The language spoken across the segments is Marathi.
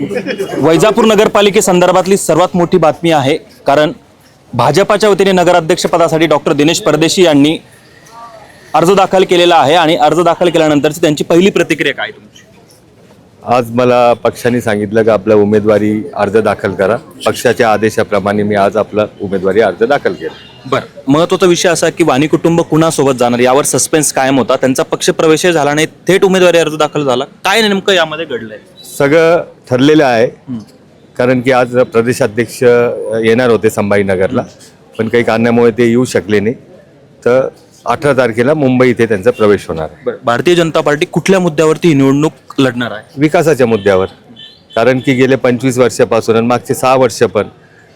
वैजापूर नगरपालिकेसंदर्भातली सर्वात मोठी बातमी आहे कारण भाजपाच्या वतीने नगराध्यक्षपदासाठी डॉक्टर दिनेश परदेशी यांनी अर्ज दाखल केलेला आहे आणि अर्ज दाखल केल्यानंतरची त्यांची पहिली प्रतिक्रिया काय तुमची? आज मला पक्षाने सांगितलं की आपला उमेदवारी अर्ज दाखल करा. पक्षाच्या आदेशाप्रमाणे मी आज आपला उमेदवारी अर्ज दाखल केला. बरं. महत्त्वाचा विषय असा की वाणी कुटुंब कुणासोबत जाणार? यावर सस्पेन्स कायम होता. त्यांचा पक्ष प्रवेशच झाला नाही. थेट उमेदवारी अर्ज दाखल झाला. काय नेमकं यामध्ये घडलंय? सगळं ठरलेलं आहे. कारण की आज प्रदेशाध्यक्ष येणार होते संभाजीनगरला. पण काही कारणामुळे ते येऊ शकले नाही. तर अठरा तारखेला मुंबई इथे त्यांचा प्रवेश होणार आहे. भारतीय जनता पार्टी कुठल्या मुद्द्यावरती ही निवडणूक लढणार आहे? विकासाच्या मुद्द्यावर. कारण की गेले पंचवीस वर्षापासून आणि मागचे सहा वर्ष पण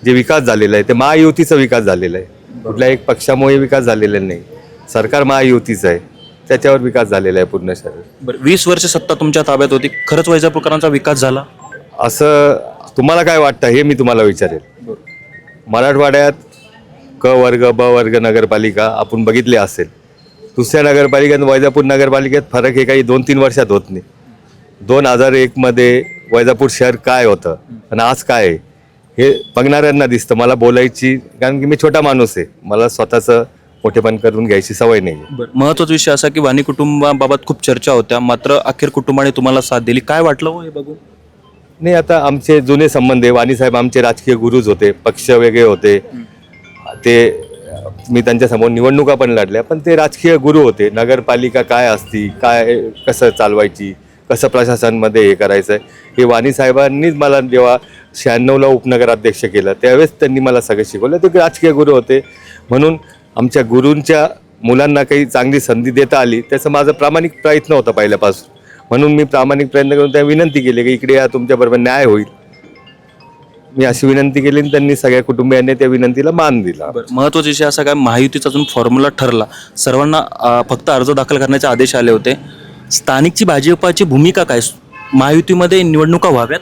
जे विकास झालेला आहे ते महायुतीचा विकास झालेला आहे. कुठल्या एक पक्षामुळे विकास झालेला नाही. सरकार महायुतीचं आहे. त्याच्यावर विकास झालेला आहे पूर्ण शहर बरं वीस वर्ष सत्ता तुमच्या ताब्यात होती. खरंच वैजापूरकरांचा विकास झाला? असं तुम्हाला काय वाटतं हे मी तुम्हाला विचारेल. मराठवाड्यात क वर्ग ब वर्ग नगरपालिका आपण बघितले असेल. दुसऱ्या नगरपालिकेत वैजापूर नगरपालिकेत फरक हे काही दोन तीन वर्षात होत नाही. दोन हजार एकमध्ये वैजापूर शहर काय होतं आणि आज काय आहे? हे बघणाऱ्यांना दिसतं. मला बोलायची कारण की मी छोटा माणूस आहे. मला स्वतःचं मोठेपण करून घ्यायची सवय नाही महत्त्वाचा विषय असा की वाणी कुटुंबाबाबत खूप चर्चा होत्या. मात्र अखेर कुटुंबाने तुम्हाला साथ दिली. काय वाटलं हो हे बघून? नाही आता आमचे जुने संबंध आहे. वाणीसाहेब आमचे राजकीय गुरुज होते. पक्ष वेगळे होते. ते मी त्यांच्यासमोर निवडणुका पण लढल्या. पण ते राजकीय गुरु होते. नगरपालिका काय असती काय कसं चालवायची कसं प्रशासनमध्ये हे करायचं आहे हे वाणी साहेबांनीच मला जेव्हा शहाण्णवला उपनगराध्यक्ष केलं त्यावेळेस त्यांनी मला सगळं शिकवलं. ते राजकीय गुरु होते. म्हणून आमच्या गुरूंच्या मुलांना काही चांगली संधी देता आली त्याचं माझं प्रामाणिक प्रयत्न होता पहिल्यापासून. म्हणून मी प्रामाणिक प्रयत्न करून त्या विनंती केली की इकडे या तुमच्याबरोबर न्याय होईल. मी अशी विनंती केली आणि त्यांनी सगळ्या कुटुंबियांनी त्या विनंतीला मान दिला. महत्त्वाचा विषय असा काय महायुतीचा अजून फॉर्म्युला ठरला. सर्वांना फक्त अर्ज दाखल करण्याचे आदेश आले होते. स्थानिकची भाजपाची भूमिका काय? महायुतीमध्ये निवडणुका व्हाव्यात?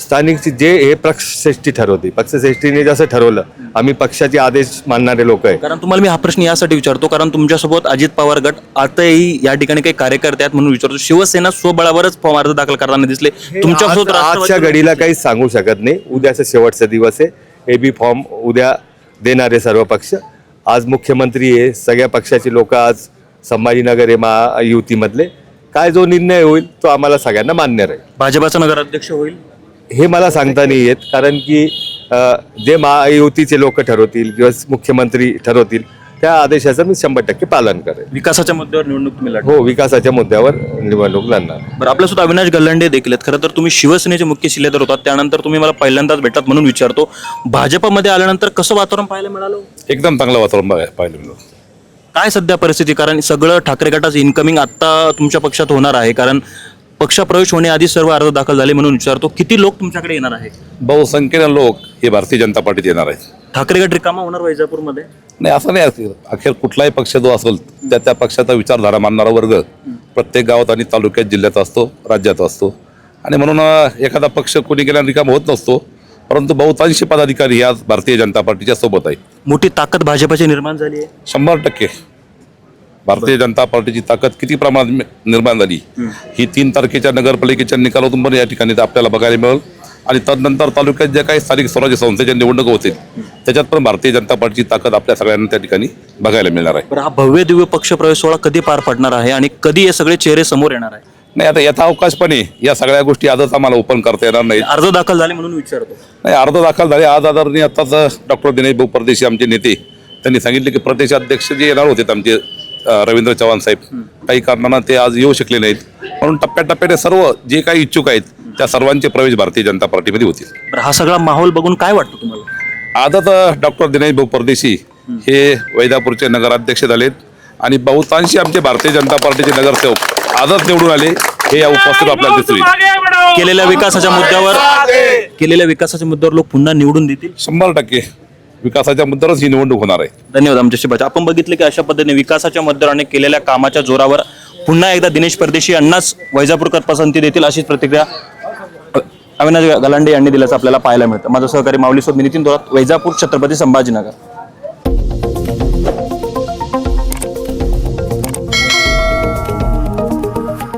स्थानिकची जे हे पक्षश्रेष्ठी ठरवते पक्षश्रेष्ठीने जसं ठरवलं आम्ही पक्षाचे आदेश मानणारे लोक आहे. कारण तुम्हाला मी हा प्रश्न यासाठी विचारतो कारण तुमच्यासोबत अजित पवार गट आताही या ठिकाणी काही कार्यकर्ते आहेत म्हणून विचारतो. शिवसेना स्वबळावरच फॉर्म अर्ज दाखल करताना दिसले. तुमच्यासोबत आज- आजच्या राष्ट्रवादी- घडीला काहीच सांगू शकत नाही. उद्याचा शेवटचा दिवस आहे. ए बी फॉर्म उद्या देणारे सर्व पक्ष. आज मुख्यमंत्री आहे सगळ्या पक्षाचे लोक आज संभाजीनगर आहे महायुतीमधले. काय जो निर्णय होईल तो आम्हाला सगळ्यांना मान्य राहील. भाजपाचा नगराध्यक्ष होईल? हे मला सांगता नाही येत कारण की अ, जे महायुतीचे लोक ठरवतील किंवा मुख्यमंत्री ठरवतील त्या आदेशाचं मी शंभर टक्के पालन करेन. विकासाच्या मुद्द्यावर निवडणूक तुम्ही हो विकासाच्या मुद्द्यावर निवडणूक लढणार. बरं आपल्यासोबत अविनाश गल्लांडे देखील आहेत. खरं तर तुम्ही शिवसेनेचे मुख्य शिलेदार होतात त्यानंतर तुम्ही मला पहिल्यांदाच भेटतात म्हणून विचारतो. भाजपमध्ये आल्यानंतर कसं वातावरण पाहायला मिळालं? एकदम चांगलं वातावरण बघाय- पाहायला मिळालं. काय सध्या परिस्थिती? कारण सगळं ठाकरे गटाचं इन्कमिंग आत्ता तुमच्या पक्षात होणार आहे. कारण पक्षप्रवेश होण्याआधी सर्व अर्ज दाखल झाले म्हणून विचारतो किती लोक तुमच्याकडे येणार आहे बहुसंख्येने लोक हे भारतीय जनता पार्टीत येणार आहेत. ठाकरे गट रिकामा होणार वैजापूरमध्ये? नाही असं नाही असं. अखेर कुठलाही पक्ष जो असेल त्या त्या पक्षाचा विचारधारा मानणारा वर्ग प्रत्येक गावात आणि तालुक्यात जिल्ह्यात असतो राज्यात असतो. आणि म्हणून अं, एखादा पक्ष कोणी गेल्या रिकाम होत नसतो परंतु बहुतांशी पदाधिकारी आज भारतीय जनता पार्टीच्या सोबत आहेत. मोठी ताकद भाजपाची निर्माण झाली आहे. शंभर टक्के. भारतीय जनता पार्टीची ताकद किती प्रमाणात निर्माण झाली? ही तीन तारखेच्या नगरपालिकेच्या निकालातून पण या ठिकाणी आपल्याला बघायला मिळेल. आणि तदनंतर तालुक्यात ज्या काही स्थानिक स्वराज्य संस्थेच्या निवडणुका होतील त्याच्यात पण भारतीय जनता पार्टीची ताकद आपल्या सगळ्यांना त्या ठिकाणी बघायला मिळणार आहे. हा भव्य दिव्य पक्षप्रवेश सोहळा कधी पार पडणार आहे आणि कधी हे सगळे चेहरे समोर येणार आहे? नाही आता याचा अवकाश पण आहे. या सगळ्या गोष्टी आजच आम्हाला ओपन करता येणार नाही अर्ज दाखल झाले म्हणून विचारतो. नाही अर्ध दाखल झाले. आज आधारणी आताच डॉक्टर दिनेश भाऊ परदेशी आमचे नेते त्यांनी सांगितले की प्रदेशाध्यक्ष जे येणार होते आमचे रवींद्र चव्हाण साहेब काही कारणानं ते आज येऊ शकले नाहीत. म्हणून टप्प्याटप्प्याने सर्व जे काही इच्छुक आहेत त्या सर्वांचे प्रवेश भारतीय जनता पार्टीमध्ये होतील. हा सगळा माहोल बघून काय वाटतं तुम्हाला? आजच डॉक्टर दिनेश भाऊ परदेशी हे वैदापूरचे नगराध्यक्ष झालेत आणि बहुतांशी आमचे भारतीय जनता पार्टीचे नगरसेवक आजच निवडून आले हे या उपस्थित आपल्याला दिसून येईल. केलेल्या विकासाच्या मुद्द्यावर केलेल्या विकासाच्या मुद्द्यावर लोक पुन्हा निवडून देतील. शंभर टक्के. विकासाच्या मुद्द्यावरच ही निवडणूक होणार आहे. धन्यवाद आमच्याशी बचा आपण बघितले की अशा पद्धतीने विकासाच्या मुद्द्यावर आणि केलेल्या कामाच्या जोरावर पुन्हा एकदा दिनेश परदेशी यांनाच वैजापूरकर पसंती देतील अशीच प्रतिक्रिया अविनाश गलांडे यांनी दिल्याचं आपल्याला पाहायला मिळतं. माझं सहकारी माऊली सोबत मी नितीन दोरात वैजापूर छत्रपती संभाजीनगर.